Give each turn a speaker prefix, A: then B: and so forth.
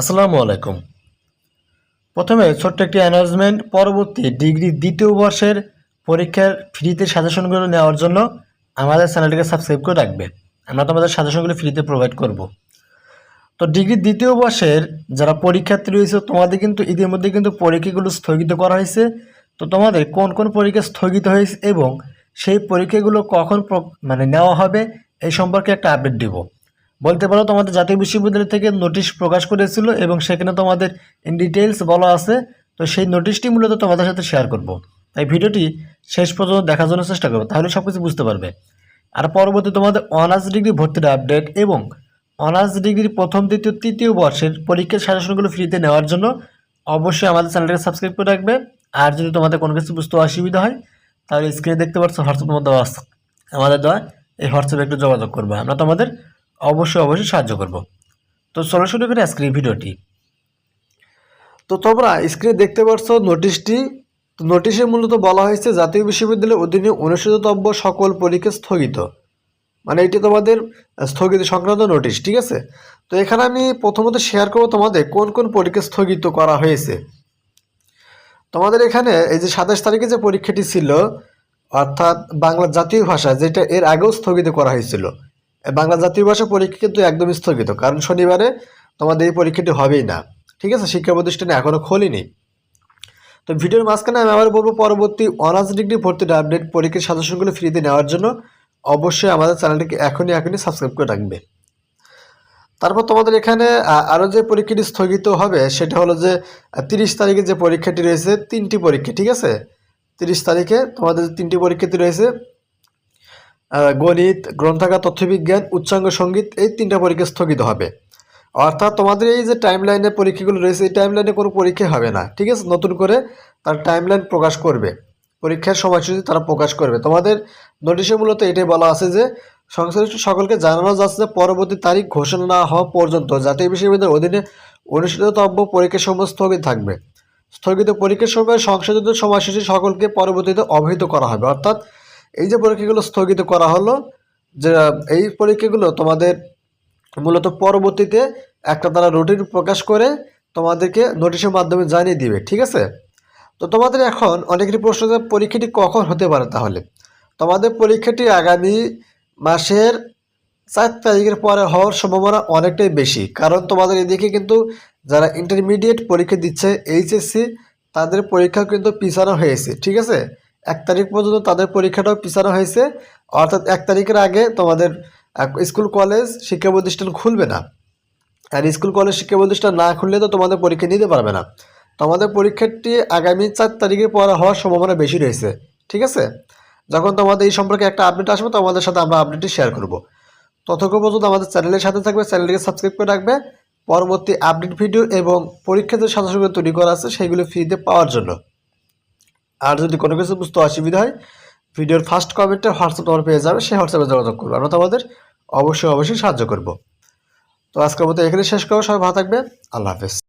A: আসসালামু আলাইকুম। প্রথমে ছোট্ট একটি অ্যানাউন্সমেন্ট পরবর্তী ডিগ্রি দ্বিতীয় বর্ষের পরীক্ষার ফ্রিতে সাজেশনগুলো নেওয়ার জন্য আমাদের চ্যানেলটিকে সাবস্ক্রাইব করে রাখবে। আমরা তোমাদের সাজেশনগুলো ফ্রিতে প্রোভাইড করব। তো ডিগ্রি দ্বিতীয় বর্ষের যারা পরীক্ষার্থী রয়েছে, তোমাদের কিন্তু ইতিমধ্যে কিন্তু পরীক্ষাগুলো স্থগিত করা হয়েছে। তো তোমাদের কোন কোন পরীক্ষা স্থগিত হয়েছে এবং সেই পরীক্ষাগুলো কখন মানে নেওয়া হবে, এই সম্পর্কে একটা আপডেট দিব। বলতে পারো তোমাদের জাতীয় বিশ্ববিদ্যালয় থেকে নোটিশ প্রকাশ করেছিল এবং সেখানে তোমাদের ইন ডিটেলস বলা আছে। তো সেই নোটিশটি মূলত তোমাদের সাথে শেয়ার করব। তাই ভিডিওটি শেষ পর্যন্ত দেখার জন্য চেষ্টা করব, তাহলে সব কিছু বুঝতে পারবে। আর পরবর্তী তোমাদের অনার্স ডিগ্রি ভর্তির আপডেট এবং অনার্স ডিগ্রি প্রথম, দ্বিতীয়, তৃতীয় বর্ষের পরীক্ষার সাজেশনগুলো ফ্রিতে নেওয়ার জন্য অবশ্যই আমাদের চ্যানেলটাকে সাবস্ক্রাইব করে রাখবে। আর যদি তোমাদের কোনো কিছু বুঝতে অসুবিধা হয়, তাহলে স্ক্রিনে দেখতে পাচ্ছ হোয়াটসঅ্যাপ দেওয়া আমাদের দেওয়া এই হোয়াটসঅ্যাপে একটু যোগাযোগ করবে। আমরা তোমাদের অবশ্যই অবশ্যই সাহায্য করব। তো চলো শুরু করি আজকের এই ভিডিওটি। তো তোমরা স্ক্রিনে দেখতে পাচ্ছ নোটিশটি তো নোটিশে মূলত বলা হয়েছে, জাতীয় বিশ্ববিদ্যালয়ের অধীনে অনুষ্ঠিতব্য সকল পরীক্ষা স্থগিত। মানে এটি তোমাদের স্থগিত, সংক্রান্ত নোটিশ ঠিক আছে? তো এখানে আমি প্রথমত শেয়ার করব তোমাদের কোন কোন পরীক্ষা স্থগিত করা হয়েছে। তোমাদের এখানে এই যে সাতাশ তারিখে যে পরীক্ষাটি ছিল, অর্থাৎ বাংলা জাতীয় ভাষা, যেটা এর আগেও স্থগিত করা হয়েছিল বাংলা জাতীয় ভাষা পরীক্ষা কিন্তু একদমই স্থগিত, কারণ শনিবারে তোমাদের এই পরীক্ষাটি হবেই না। ঠিক আছে? শিক্ষা প্রতিষ্ঠানে এখনও খোলেনি। তো ভিডিওর মাঝখানে আমি আবার বলব, পরবর্তী অনার্স ডিগ্রি ভর্তির আপডেট পরীক্ষার সাজেশনগুলো ফ্রিতে নেওয়ার জন্য অবশ্যই আমাদের চ্যানেলটিকে এখনই এখনই সাবস্ক্রাইব করে রাখবে। তারপর তোমাদের এখানে আরও যে পরীক্ষাটি স্থগিত হবে, সেটা হলো যে তিরিশ তারিখে যে পরীক্ষাটি রয়েছে, তিনটি পরীক্ষা, ঠিক আছে? তিরিশ তারিখে তোমাদের তিনটি পরীক্ষাটি রয়েছে গণিত, গ্রন্থাগার, তথ্যবিজ্ঞান, উচ্চাঙ্গ সংগীত এই তিনটা পরীক্ষা স্থগিত হবে। অর্থাৎ তোমাদের এই যে টাইম লাইনে পরীক্ষাগুলো রয়েছে, এই টাইম লাইনে কোনো পরীক্ষা হবে না, ঠিক আছে? নতুন করে তার টাইম লাইন প্রকাশ করবে। পরীক্ষার সময়সূচি তারা প্রকাশ করবে। তোমাদের নোটিশে মূলত এটাই বলা আছে যে, সংশ্লিষ্ট সকলকে জানানো যাচ্ছে যে পরবর্তী তারিখ ঘোষণা না হওয়া পর্যন্ত জাতীয় বিশ্ববিদ্যালয়ের অধীনে অনুষ্ঠিতব্য পরীক্ষা সময় স্থগিত থাকবে। স্থগিত পরীক্ষার সময় সংশোধিত সময়সূচি সকলকে পরবর্তীতে অবহিত করা হবে। অর্থাৎ এই যে পরীক্ষাগুলো স্থগিত করা হলো, যে এই পরীক্ষাগুলো তোমাদের মূলত পরবর্তীতে একটা তারা রুটিন প্রকাশ করে তোমাদেরকে নোটিশের মাধ্যমে জানিয়ে দিবে, ঠিক আছে? তো তোমাদের এখন অনেকেরই প্রশ্ন যে পরীক্ষাটি কখন হতে পারে তাহলে? তোমাদের পরীক্ষাটি আগামী মাসের চার তারিখের পরে হওয়ার সম্ভাবনা অনেকটাই বেশি। কারণ তোমাদের এদিকে কিন্তু যারা ইন্টারমিডিয়েট পরীক্ষা দিচ্ছে এইচএসসি তাদের পরীক্ষা কিন্তু পিছানো হয়েছে, ঠিক আছে? এক তারিখ পর্যন্ত তাদের পরীক্ষাটাও পিছানো হয়েছে। অর্থাৎ এক তারিখের আগে তোমাদের স্কুল, কলেজ শিক্ষা প্রতিষ্ঠান খুলবে না। আর স্কুল, কলেজ শিক্ষা প্রতিষ্ঠান না খুললে তো তোমাদের পরীক্ষা নিতে পারবে না। তোমাদের পরীক্ষাটি আগামী চার তারিখে পরে হওয়ার সম্ভাবনা বেশি রয়েছে। ঠিক আছে? যখন তোমাদের এই সম্পর্কে একটা আপডেট আসবে, তোমাদের সাথে আমরা আপডেটটি শেয়ার করব। ততক্ষণ পর্যন্ত আমাদের চ্যানেলের সাথে থাকবে, চ্যানেলটিকে সাবস্ক্রাইব করে রাখবে। পরবর্তী আপডেট ভিডিও এবং পরীক্ষা যে সাথে তৈরি করা আছে সেইগুলো ফ্রিতে পাওয়ার জন্য। আর যদি কোনো কিছু বুঝতে অসুবিধা হয়, ভিডিওর ফার্স্ট কমেন্টে হোয়াটসঅ্যাপ তোমার পেয়ে যাবে, সেই হোয়াটসঅ্যাপে যোগাযোগ করব। আমরা তোমাদের অবশ্যই অবশ্যই সাহায্য করব। তো আজকের মতো এখানে শেষ করব। সবাই ভালো থাকবে আল্লাহ হাফেজ।